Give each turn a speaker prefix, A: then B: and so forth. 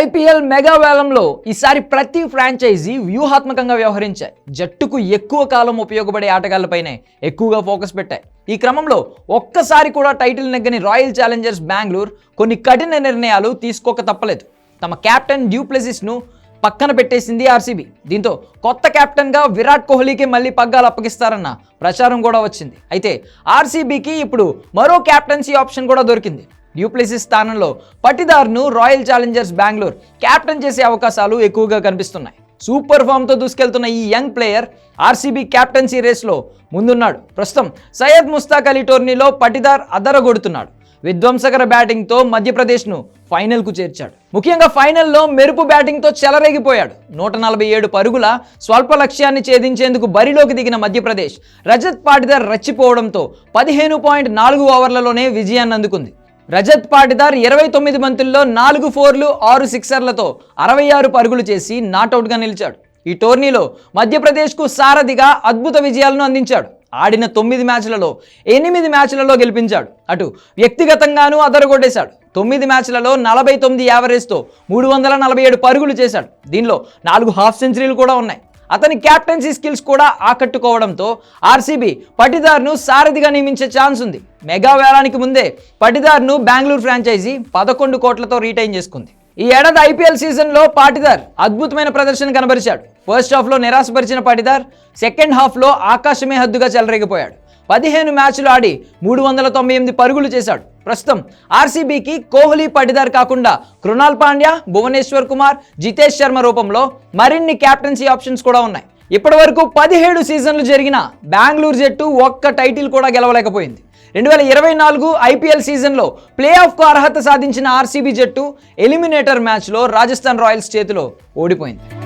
A: IPL mega వేలంలో ఈసారి ప్రతి ఫ్రాంచైజీ వ్యూహాత్మకంగా వ్యవహరించాయి. జట్టుకు ఎక్కువ కాలం ఉపయోగపడే ఆటగాళ్ళపైనే ఎక్కువగా ఫోకస్ పెట్టాయి. ఈ క్రమంలో ఒక్కసారి కూడా టైటిల్ నెగ్గని రాయల్ ఛాలెంజర్స్ బెంగళూరు కొన్ని కఠిన నిర్ణయాలు తీసుకోక తప్పలేదు. తమ కెప్టెన్ డ్యూప్లెసిస్ను పక్కన పెట్టేసింది ఆర్సీబీ. దీంతో కొత్త కెప్టెన్గా విరాట్ కోహ్లీకి మళ్ళీ పగ్గాలు అప్పగిస్తారన్న ప్రచారం కూడా వచ్చింది. అయితే ఆర్సీబీకి ఇప్పుడు మరో కెప్టెన్సీ ఆప్షన్ కూడా దొరికింది. డ్యూప్లెసిస్ స్థానంలో పటిదార్ను రాయల్ ఛాలెంజర్స్ బెంగళూరు కెప్టెన్ చేసే అవకాశాలు ఎక్కువగా కనిపిస్తున్నాయి. సూపర్ ఫామ్తో దూసుకెళ్తున్న ఈ యంగ్ ప్లేయర్ ఆర్సీబీ కెప్టెన్సీ రేస్లో ముందున్నాడు. ప్రస్తుతం సయ్యద్ ముస్తాక్ అలీ టోర్నీలో పటిదార్ అదరగొడుతున్నాడు. విధ్వంసకర బ్యాటింగ్తో మధ్యప్రదేశ్ను ఫైనల్కు చేర్చాడు. ముఖ్యంగా ఫైనల్లో మెరుపు బ్యాటింగ్తో చెలరేగిపోయాడు. నూట నలభై ఏడు పరుగుల స్వల్ప లక్ష్యాన్ని ఛేదించేందుకు బరిలోకి దిగిన మధ్యప్రదేశ్ రజత్ పాటిదార్ రచ్చిపోవడంతో పదిహేను పాయింట్ నాలుగు ఓవర్లలోనే విజయాన్ని అందుకుంది. రజత్ పాటిదార్ ఇరవై తొమ్మిది బంతుల్లో నాలుగు ఫోర్లు ఆరు సిక్సర్లతో అరవై ఆరు పరుగులు చేసి నాటౌట్గా నిలిచాడు. ఈ టోర్నీలో మధ్యప్రదేశ్కు సారథిగా అద్భుత విజయాలను అందించాడు. ఆడిన తొమ్మిది మ్యాచ్లలో ఎనిమిది మ్యాచ్లలో గెలిపించాడు. అటు వ్యక్తిగతంగానూ అదరగొట్టేశాడు. తొమ్మిది మ్యాచ్లలో నలభై తొమ్మిది యావరేజ్తో మూడు వందల నలభై ఏడు పరుగులు చేశాడు. దీనిలో నాలుగు హాఫ్ సెంచరీలు కూడా ఉన్నాయి. అతని క్యాప్టెన్సీ స్కిల్స్ కూడా ఆకట్టుకోవడంతో ఆర్సీబీ పటిదార్ను సారథిగా నియమించే ఛాన్స్ ఉంది. మెగా వేలానికి ముందే పటిదార్ను బెంగళూరు ఫ్రాంచైజీ పదకొండు కోట్లతో రీటైన్ చేసుకుంది. ఈ ఏడాది ఐపీఎల్ సీజన్లో పాటిదార్ అద్భుతమైన ప్రదర్శన కనబరిచాడు. ఫస్ట్ హాఫ్లో నిరాశపరిచిన పాటిదార్ సెకండ్ హాఫ్లో ఆకాశమే హద్దుగా చెలరేగిపోయాడు. పదిహేను మ్యాచ్లు ఆడి మూడు వందల తొంభై ఎనిమిది పరుగులు చేశాడు. ప్రస్తుతం ఆర్సీబీకి కోహ్లీ పటిదార్ కాకుండా కృణాల్ పాండ్యా భువనేశ్వర్ కుమార్ జితేష్ శర్మ రూపంలో మరిన్ని క్యాప్టెన్సీ ఆప్షన్స్ కూడా ఉన్నాయి. ఇప్పటి వరకు పదిహేడు సీజన్లు జరిగిన బెంగళూరు జట్టు ఒక్క టైటిల్ కూడా గెలవలేకపోయింది. రెండు వేల ఇరవై నాలుగు ఐపీఎల్ సీజన్లో ప్లే ఆఫ్కు అర్హత సాధించిన ఆర్సీబీ జట్టు ఎలిమినేటర్ మ్యాచ్లో రాజస్థాన్ రాయల్స్ చేతిలో ఓడిపోయింది.